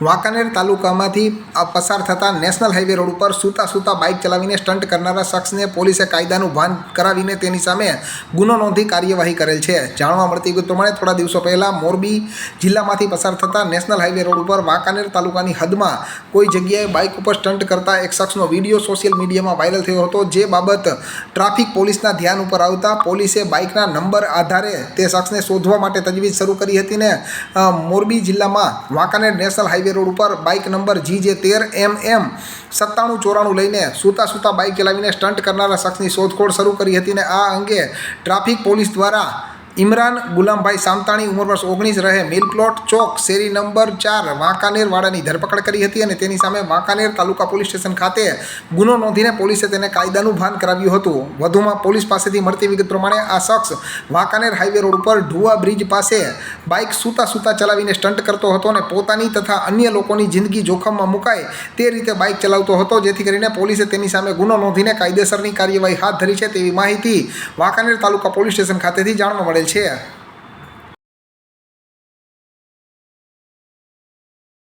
વાંકાનેર તાલુકામાંથી પસાર થતા national highway road ઉપર સૂતા સૂતા બાઇક ચલાવીને સ્ટન્ટ કરનારા શખ્સને પોલીસે કાયદાનું ભાન કરાવીને તેની સામે ગુનો નોંધી કાર્યવાહી કરેલ છે. જાણવા મળતી વિગત પ્રમાણે થોડા દિવસો પહેલાં મોરબી જિલ્લામાંથી પસાર થતા નેશનલ હાઈવે રોડ ઉપર વાંકાનેર તાલુકાની હદમાં કોઈ જગ્યાએ બાઇક ઉપર સ્ટન્ટ કરતા એક શખ્સનો વીડિયો સોશિયલ મીડિયામાં વાયરલ થયો હતો. જે બાબત ટ્રાફિક પોલીસના ધ્યાન ઉપર આવતા પોલીસે બાઇકના નંબર આધારે તે શખ્સને શોધવા માટે તજવીજ શરૂ કરી હતી ને મોરબી જિલ્લામાં વાંકાનેર નેશનલ હાઈવે રોડ ઉપર બાઇક નંબર જી જે તેર એમ એમ સત્તાણું ચોરાણું લઈને સૂતા સૂતા બાઇક ચલાવીને સ્ટન્ટ કરનારા શખ્સની શોધખોળ શરૂ કરી હતી ને આ અંગે ટ્રાફિક પોલીસ દ્વારા ઇમરાન ગુલામભાઈ સામતાણી ઉંમર વર્ષ ઓગણીસ રહે મિલપ્લોટ ચોક શેરી નંબર ચાર વાંકાનેર વાડાની ધરપકડ કરી હતી અને તેની સામે વાંકાનેર તાલુકા પોલીસ સ્ટેશન ખાતે ગુનો નોંધીને પોલીસે તેને કાયદાનું ભાન કરાવ્યું હતું. વધુમાં પોલીસ પાસેથી મળતી વિગત પ્રમાણે આ શખ્સ વાંકાનેર હાઈવે રોડ ઉપર ઢુવા બ્રિજ પાસે બાઇક સૂતા સૂતા ચલાવીને સ્ટન્ટ કરતો હતો અને પોતાની તથા અન્ય લોકોની જિંદગી જોખમમાં મુકાય તે રીતે બાઇક ચલાવતો હતો, જેથી કરીને પોલીસે તેની સામે ગુનો નોંધીને કાયદેસરની કાર્યવાહી હાથ ધરી છે તેવી માહિતી વાંકાનેર તાલુકા પોલીસ સ્ટેશન ખાતેથી જાણવા મળેલ છે.